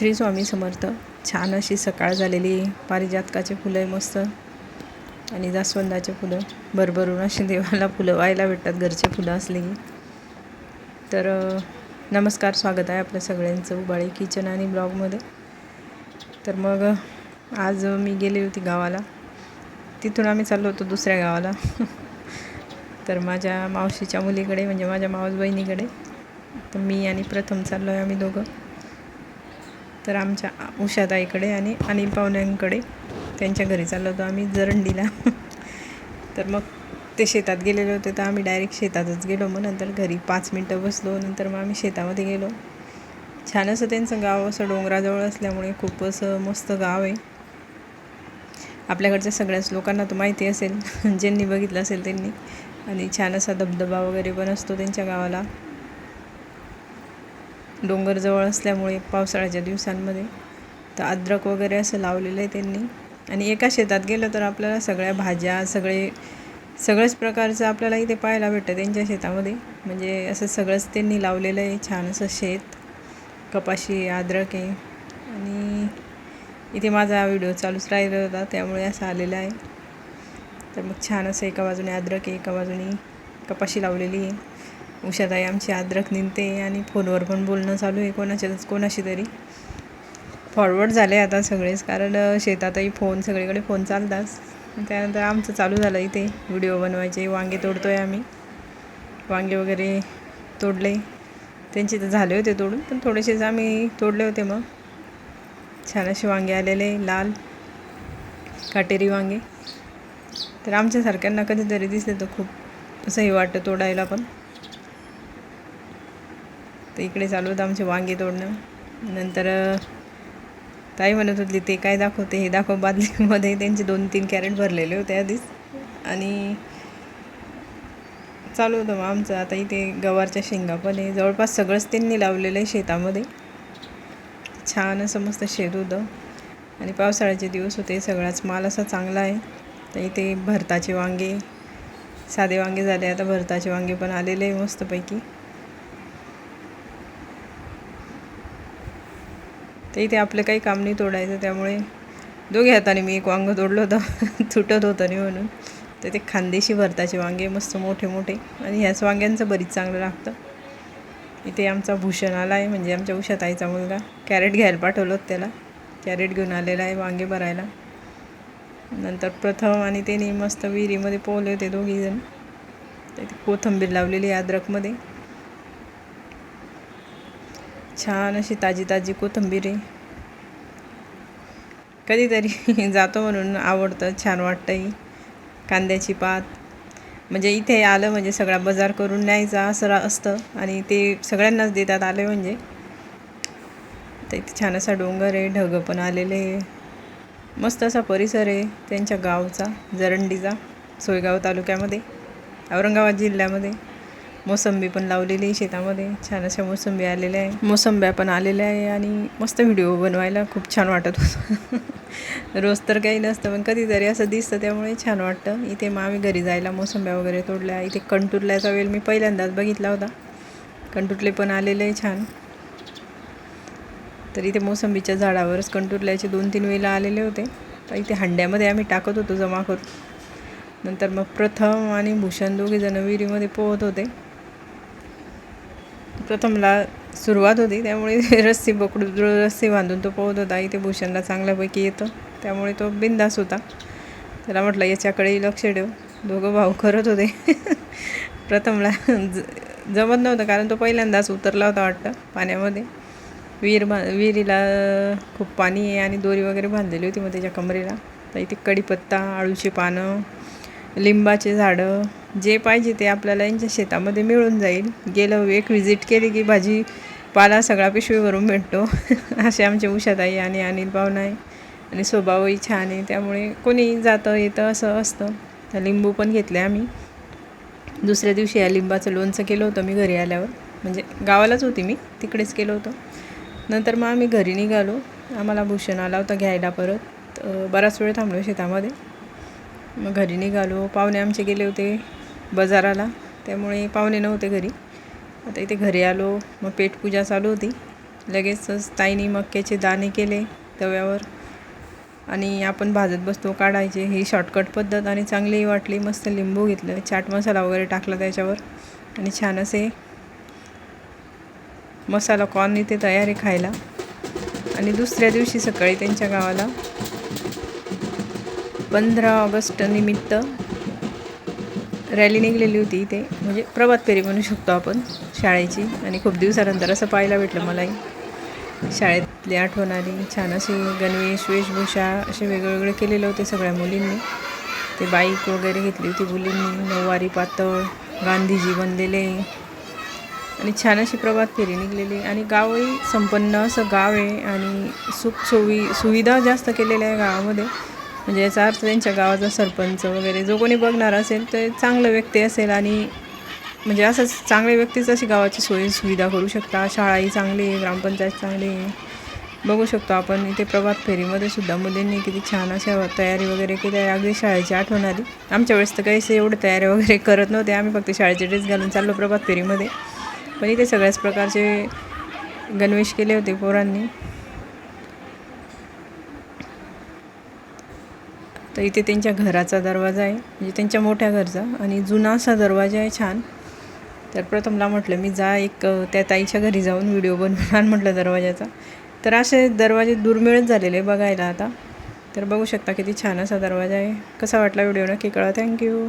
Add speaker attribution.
Speaker 1: श्री स्वामी समर्थ. छान अशी सकाळ झालेली. पारिजातकाचे फुलं आहे मस्त. आणि जास्वंदाचे फुलं. भरभरून अशी देवाला फुलं व्हायला भेटतात. घरचे फुलं असले की. तर नमस्कार स्वागत आहे आपल्या सगळ्यांचं उबाळे किचन आणि ब्लॉगमध्ये. तर मग आज मी गेली होती गावाला. तिथून आम्ही चाललो होतो दुसऱ्या गावाला. तर माझ्या मावशीच्या मुलीकडे म्हणजे माझ्या मावस बहिणीकडे तर मी आणि प्रथम चाललो आहे आम्ही दोघं. तर आमच्या उषाताईकडे आणि अनिल पाहुण्यांकडे त्यांच्या घरी चाललो होतो आम्ही जरंडीला. तर मग ते शेतात गेलेले होते तर आम्ही डायरेक्ट शेतातच गेलो. मग नंतर घरी पाच मिनटं बसलो नंतर मग आम्ही शेतामध्ये गेलो. छान असं त्यांचं गाव असं डोंगराजवळ असल्यामुळे खूप असं मस्त गाव आहे. आपल्याकडच्या सगळ्याच लोकांना तो माहिती असेल ज्यांनी बघितलं असेल त्यांनी. आणि छान असा धबधबा वगैरे पण असतो त्यांच्या गावाला. डोंगरजवळ असल्यामुळे पावसाळ्याच्या दिवसांमध्ये तर अद्रक वगैरे असं लावलेलं आहे त्यांनी. आणि एका शेतात गेलं तर आपल्याला सगळ्या भाज्या सगळे सगळ्याच प्रकारचं आपल्याला इथे पाहायला भेटतं त्यांच्या शेतामध्ये. म्हणजे असं सगळंच त्यांनी लावलेलं आहे छान असं शेत कपाशी अद्रक आहे. आणि इथे माझा व्हिडिओ चालूच राहिला होता त्यामुळे असं आलेलं आहे. तर मग छान असं एका बाजूने अद्रक आहे एका बाजूने कपाशी लावलेली आहे. उषाताई आमची अद्रक निघते आणि फोनवर पण बोलणं चालू आहे कोणाच्या कोणाशी तरी. फॉरवर्ड झाले आता सगळेच कारण शेतातही फोन सगळीकडे फोन चालताच त्यानंतर आमचं चालू झालं इथे व्हिडिओ बनवायचे वांगे तोडतो आहे आम्ही. वांगे वगैरे तोडले. त्यांचे तर झाले होते तोडून पण थोडेसेच आम्ही तोडले होते मग. छान असे वांगे आलेले लाल काटेरी वांगे. तर आमच्यासारख्यांना कधीतरी दिसले तर खूप असंही वाटतं तोडायला पण. तर इकडे चालू होतं आमचे वांगे तोडणं. नंतर ताई म्हणत होती ते काय दाखवते? हे दाखव बादलीमध्ये. त्यांचे दोन तीन कॅरेट भरलेले होते आधीच. आणि चालू होतं मग आमचं. आता इथे गवारच्या शेंगा पण आहे. जवळपास सगळंच त्यांनी लावलेलं आहे शेतामध्ये. छान असं मस्त शेत होतं. आणि पावसाळ्याचे दिवस होते. सगळाच माल असा चांगला आहे. तर इथे भरताचे वांगे साधे वांगे झाले. आता भरताचे वांगे पण आलेले आहे मस्तपैकी. ते इथे आपलं काही काम नाही तोडायचं त्यामुळे दोघे हाताने मी एक वांगं तोडलं होतं. तुटत होतं नाही म्हणून. तर ते खानदेशी भरताचे वांगे मस्त मोठे मोठे. आणि ह्याच वांग्यांचं बरीच चांगलं लागतं. इथे आमचा भूषण आला आहे म्हणजे आमच्या उषाताईचा मुलगा. कॅरेट घ्यायला पाठवलं होतं त्याला. कॅरेट घेऊन आलेला आहे वांगे भरायला. नंतर प्रथम आणि त्याने मस्त विहिरीमध्ये पोहले होते दोघीजण. तर कोथंबीर कोथिंबीर लावलेली आहे अद्रकमध्ये. छान अशी ताजी ताजी कोथिंबीर. आहे कधीतरी जातो म्हणून आवडतं छान वाटतंही कांद्याची पात. म्हणजे इथे आलं म्हणजे सगळा बाजार करून न्यायचा असं असतं आणि ते सगळ्यांनाच देतात आले म्हणजे. तर इथे छान असा डोंगर आहे ढगं पण आलेले आहे. मस्त असा परिसर आहे त्यांच्या गावचा जरंडीचा सोयगाव तालुक्यामध्ये औरंगाबाद जिल्ह्यामध्ये. मोसंबी पण लावलेली आहे शेतामध्ये. छान अशा मोसंबी आलेल्या आहे. मोसंब्या पण आलेल्या आहे आणि मस्त व्हिडिओ बनवायला खूप छान वाटत होतं. रोज तर काही नसतं पण कधीतरी असं दिसतं त्यामुळे छान वाटतं. इथे मग आम्ही घरी जायला मोसंब्या वगैरे तोडल्या. इथे कंटुरल्याचा वेल मी पहिल्यांदाच बघितला होता. कंटुरले पण आलेले आहे छान. तर इथे मोसंबीच्या झाडावरच कंटुरल्याचे दोन तीन वेळेला आलेले होते. तर इथे हंड्यामध्ये आम्ही टाकत होतो जमा करून नंतर मग प्रथम आणि भूषण दोघे जण विहिरीमध्ये पोहत होते. प्रथमला सुरुवात होती त्यामुळे रस्सी पकडून रस्सी बांधून तो पोहत होता. इथे भूषणला चांगल्यापैकी येतं. त्यामुळे तो बिंदास होता. त्याला म्हटलं याच्याकडेही लक्ष ठेव. दोघं भाऊ करत होते. प्रथमला ज जमत नव्हतं कारण तो पहिल्यांदाच उतरला होता वाटतं पाण्यामध्ये. विहीर बा विहिरीला खूप पाणी आहे आणि दोरी वगैरे बांधलेली होती मग त्याच्या कमरेला. तर इथे कढीपत्ता आळूची पानं लिंबाचे झाडं जे पाहिजे ते आपल्याला यांच्या शेतामध्ये मिळून जाईल. गेलं एक व्हिजिट केली की भाजी पाला सगळा पिशवीवरून भेटतो. असे आमचे उषाताई आणि अनिल पाहुणा आहे आणि स्वभावही छान आहे. त्यामुळे कोणी जातं येतं असं असतं. तर लिंबू पण घेतले आम्ही. दुसऱ्या दिवशी या लिंबाचं लोणचं केलं होतं मी घरी आल्यावर. म्हणजे गावालाच होती मी तिकडेच केलं होतं. नंतर मग आम्ही घरी निघालो. आम्हाला भूषण आला होता घ्यायला परत. बराच वेळ थांबलो शेतामध्ये. मग घरी निघालो. पाहुणे आमचे गेले होते. बाजाराला. त्यामुळे पाहुणे नव्हते घरी. आता इथे घरी आलो मग पेटपूजा चालू होती. लगेचच ताईनी मक्याचे दाणे केले तव्यावर. आणि आपण भाजत बसतो काढायचे. ही शॉर्टकट पद्धत आणि चांगलीही वाटली. मस्त लिंबू घेतलं. चाट मसाला वगैरे टाकला त्याच्यावर. आणि छान असे मसाला कॉर्न इथे तयार आहे खायला. आणि दुसऱ्या दिवशी सकाळी त्यांच्या गावाला पंधरा ऑगस्ट निमित्त रॅली निघलेली होती इथे. म्हणजे प्रभात फेरी म्हणू शकतो आपण शाळेची. आणि खूप दिवसानंतर असं पाहायला भेटलं मलाही. शाळेतली आठवण आली. छान असे गणवेश वेशभूषा असे वेगवेगळे केलेलं होते सगळ्या मुलींनी. ते बाईक वगैरे घेतली होती मुलींनी. नऊवारी पातळ गांधीजी बनलेले. आणि छान अशी प्रभात फेरी निघलेली. आणि गावही संपन्न असं गाव आहे. आणि सुख सुवि सुविधा जास्त केलेल्या आहे गावामध्ये. म्हणजे याचा अर्थ त्यांच्या गावाचा सरपंच वगैरे जो कोणी बघणार असेल ते चांगलं व्यक्ती असेल आणि म्हणजे असंच चांगल्या व्यक्तीच अशी गावाची सोयी सुविधा करू शकता. शाळाही चांगली आहे ग्रामपंचायत चांगली आहे. बघू शकतो आपण इथे प्रभात फेरीमध्ये सुद्धा मुलींनी किती छान अशा तयारी वगैरे केली आहे. अगदी शाळेची आठवण आली. आमच्या वेळेस तर काही एवढं तयारी वगैरे करत नव्हते. आम्ही फक्त शाळेचे ड्रेस घालून चाललो प्रभात फेरीमध्ये. पण इथे सगळ्याच प्रकारचे गणवेश केले होते पोरांनी. तर इथे त्यांच्या घराचा दरवाजा आहे. म्हणजे त्यांच्या मोठ्या घरचा आणि जुना असा दरवाजा आहे छान. तर प्रथमला म्हटलं मी जा एक त्या ताईच्या घरी जाऊन व्हिडिओ बनवून म्हटलं दरवाजाचा. तर असे दरवाजे दुर्मिळच झालेले बघायला आता. तर बघू शकता किती छान असा दरवाजा आहे. कसा वाटला व्हिडिओ? नक्की कळा थँक्यू.